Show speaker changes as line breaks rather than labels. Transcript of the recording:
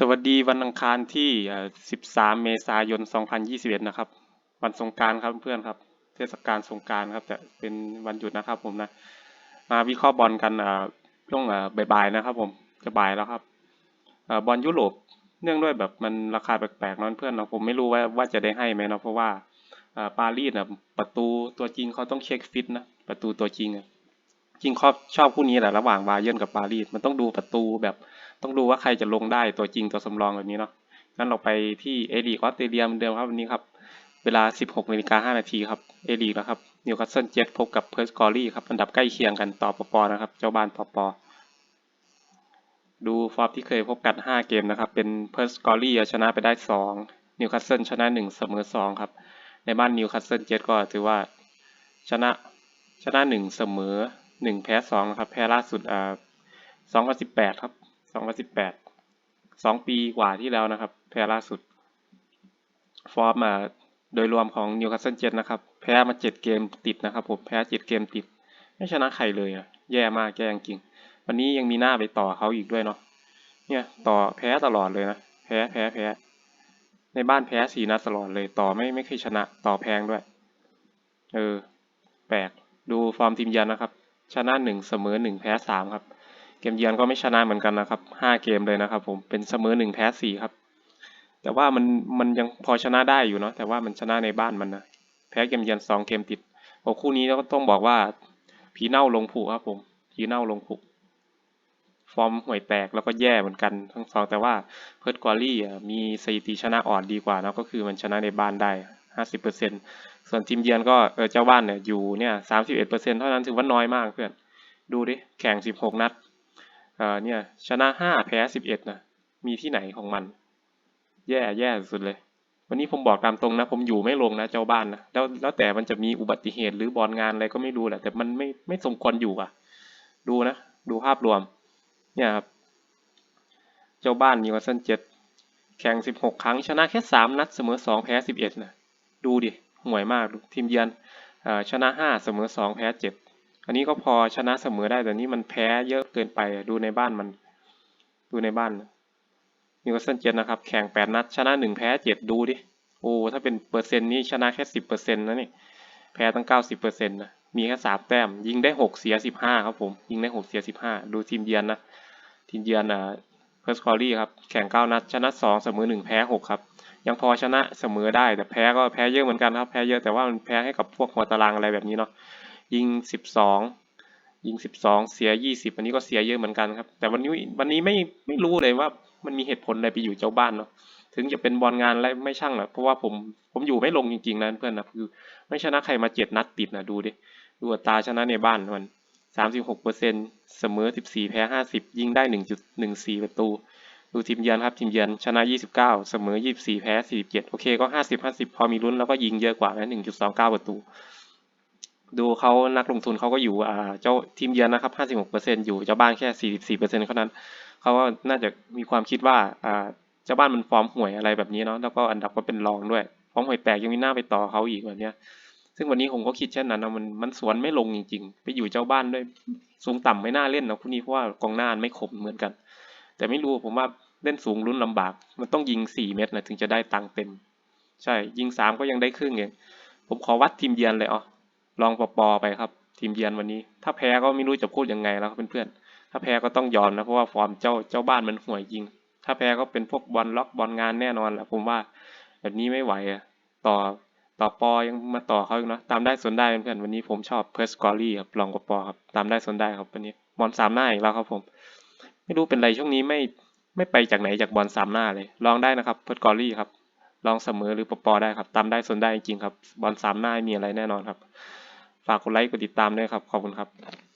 สวัสดีวันอังคารที่ 13 เมษายน 2021 นะครับ วันสงการครับเพื่อนครับ เทศกาลสงการครับจะเป็นวันหยุดนะครับผมนะ มาวิเคราะห์บอลกันอ่าช่วงอ่าบ่ายๆนะครับ ผมจะบ่ายแล้วครับอ่าบอลยุโรปเนื่องด้วยแบบมันราคาแปลกๆเนอะเพื่อนเนาะผมไม่รู้ว่าว่าจะได้ให้ไหมเนาะเพราะว่าอ่าปารีสอะประตูตัวจริงเขาต้องเช็คฟิตนะประตูตัวจริงจริงชอบชอบคู่นี้แหละระหว่างบาเยิร์นกับปารีสมันต้องดูประตูแบบ ต้องดูว่าใครจะลงได้ตัวจริงตัวสำรองแบบนี้เนาะงั้นเราไปที่เอลีกออสเตรเลียเหมือนเดิมครับวันนี้ครับ เวลา 16นาฬิกา5นาทีครับเอลีกแล้วครับนิวคาสเซิลเจ็ตพบกับเพิร์สกอรี่ครับอันดับใกล้เคียงกันต่อปปนะครับ เจ้าบ้านปปดูฟอร์มที่เคยพบกัน 5 เกมนะครับ เป็นเพิร์สกอรี่ชนะไปได้ 2 นิวคาสเซิลชนะ 1 เสมอ 2 ครับ ในบ้านนิวคาสเซิลเจ็ตก็ถือว่าชนะชนะหนึ่งเสมอหนึ่งแพ้สองนะครับ แพ้ล่าสุดอ่าสองพันสิบแปดครับ สองพันสิบแปดสองปีกว่าที่แล้วนะครับ แพ้ล่าสุด ฟอร์มอ่าโดยรวมของนิวคาสเซิลเจ็ตนะครับ แพ้มาเจ็ดเกมติดนะครับผมแพ้เจ็ดเกมติด ไม่ชนะใครเลยอะแย่มากแย่จริง วันนี้ยังมีหน้าไปต่อเขาอีกด้วยเนาะเนี่ยต่อแพ้ตลอดเลยนะ แพ้แพ้แพ้ ในบ้านแพ้สี่นัดตลอดเลย ต่อไม่ไม่เคยชนะ ต่อแพงด้วย เออ แปลก ดูฟอร์มทีมเยือนนะครับ ชนะหนึ่งเสมอหนึ่งแพ้สามครับ เกมเยือนก็ไม่ชนะเหมือนกันนะครับห้าเกมเลยนะครับ ผมเป็นเสมอหนึ่งแพ้สี่ครับ แต่ว่ามันมันยังพอชนะได้อยู่เนาะแต่ว่ามันชนะในบ้านมันนะแพ้เกมเยือนสองเกมติดโอ้คู่นี้ก็ต้องบอกว่าผีเน่าลงผุครับ ผมผีเน่าลงผุฟอร์มห่วยแตกแล้วก็แย่เหมือนกันทั้งสองแต่ว่าเพิร์ดกอรี่มีสถิติชนะอ่อนดีกว่านะก็คือมันชนะในบ้านได้ห้าสิบเปอร์เซ็นต์ส่วนทีมเยือนก็เออเจ้าบ้านเนี่ยอยู่เนี่ยสามสิบเอ็ดเปอร์เซ็นเท่านั้นถือว่าน้อยมากเพื่อนดูดิแข่งสิบหกนัด อ่อเนี่ยชนะห้าแพ้สิบเอ็ดนะมีที่ไหนของมัน แย่แย่สุดเลย วันนี้ผมบอกตามตรงนะ ผมอยู่ไม่ลงนะเจ้าบ้านนะแล้วแล้วแต่มันจะมีอุบัติเหตุหรือบอลงานอะไรก็ไม่รู้แหละแต่มันไม่ไม่สมควรอยู่อะ ดูนะ ดูภาพรวม เนี่ยครับเจ้าบ้านนิวคาสเซิลเจ็ดแข่งสิบหกครั้ง ชนะแค่สามนัด เสมอสองแพ้สิบเอ็ดนะ ดูดิห่วยมากดูทีมเยือนอชนะห้าเสมอสองแพ้เจ็ด อันนี้ก็พอชนะเสมอได้แต่นี่มันแพ้เยอะเกินไปดูในบ้านมัน ดูในบ้านนิวคาสเซิลเจ็ดนะครับแข่งแปดนัด ชนะหนึ่งแพ้เจ็ดดูดิโอ้ถ้าเป็นเปอร์เซ็นต์นี่ชนะแค่สิบเปอร์เซ็นต์นะนี่แพ้ตั้งเก้าสิบเปอร์เซ็นต์นะมีแค่สามแต้ม ยิงได้หกเสียสิบห้าครับผมยิงได้หกเสียสิบห้าดูทีมเยือนนะทีมเยือนอ่าเพิร์สคอรี่ครับแข่งเก้านัด ชนะสองเสมอหนึ่งแพ้หกครับยังพอชนะเสมอได้แต่แพ้ก็แพ้เยอะเหมือนกันครับแพ้เยอะแต่ว่ามันแพ้ให้กับพวกหัวตารางอะไรแบบนี้เนาะ ยิงสิบสองยิงสิบสองเสียยี่สิบอันนี้ก็เสียเยอะเหมือนกันครับ แต่วันนี้วันนี้ไม่ไม่รู้เลยว่ามันมีเหตุผลอะไรไปอยู่เจ้าบ้านเนาะถึงจะเป็นบอลงานอะไรไม่ช่างหรอกเพราะว่าผมผมอยู่ไม่ลงจริงๆนะเพื่อนนะคือไม่ชนะใครมาเจ็ดนัดติดนะดูดิดูตาชนะในบ้านมันสามสิบหกเปอร์เซ็นเสมอสิบสี่แพ้ห้าสิบยิงได้หนึ่งจุดหนึ่งสี่ประตู ดูทีมเยือนครับทีมเยือนชนะ29เสมอ24แพ้47โอเคก็50 50พอมีลุ้นแล้วก็ยิงเยอะกว่านะ1.29ประตู ดูเขานักลงทุนเขาก็อยู่อ่าเจ้าทีมเยือนนะครับ 56%อยู่เจ้าบ้านแค่ 44%เท่านั้นเขาก็น่าจะมีความคิดว่าอ่าเจ้าบ้านมันฟอร์มห่วยอะไรแบบนี้เนาะแล้วก็อันดับก็เป็นรองด้วยฟอร์มห่วยแตกยังมีหน้าไปต่อเขาอีกแบบเนี้ยซึ่งวันนี้ผมก็คิดเช่นนั้นนะมันมันสวนไม่ลงจริงๆ ไปอยู่เจ้าบ้านด้วยสูงต่ำไม่น่าเล่นนะคู่นี้เพราะว่ากองหน้าไม่คมเหมือนกัน แต่ไม่รู้ผมว่าเล่นสูงลุ้นลำบาก มันต้องยิงสี่เม็ดนะถึงจะได้ตังค์เต็ม ใช่ยิงสามก็ยังได้ครึ่งเองผมขอวัดทีมเยือนเลยอ๋อ ลองปอปอไปครับ ทีมเยือนวันนี้ ถ้าแพ้ก็ไม่รู้จะพูดยังไงแล้วเพื่อนๆถ้าแพ้ก็ต้องยอมนะเพราะว่าฟอร์มเจ้าเจ้าบ้านมันห่วยยิง ถ้าแพ้ก็เป็นพวกบอลล็อกบอลงานแน่นอนแหละผมว่า แบบนี้ไม่ไหวต่อต่อปอยังมาต่อเขาอีกเนาะตามได้ส่วนได้เพื่อนๆวันนี้ผมชอบเพิร์สกอรี่ครับลองกับปอครับตามได้ส่วนได้ครับวันนี้บอลสามหน้าอีกแล้วครับผม ไม่รู้เป็นไรช่วงนี้ไม่ไม่ไปจากไหนจากบอลสามหน้าเลย ลองได้นะครับเพิร์ดกอรี่ครับลองเสมอหรือปปอได้ครับตามได้ส่วนได้จริงครับบอลสามหน้ามีอะไรแน่นอนครับ ฝากกดไลค์กดติดตามด้วยครับ ขอบคุณครับ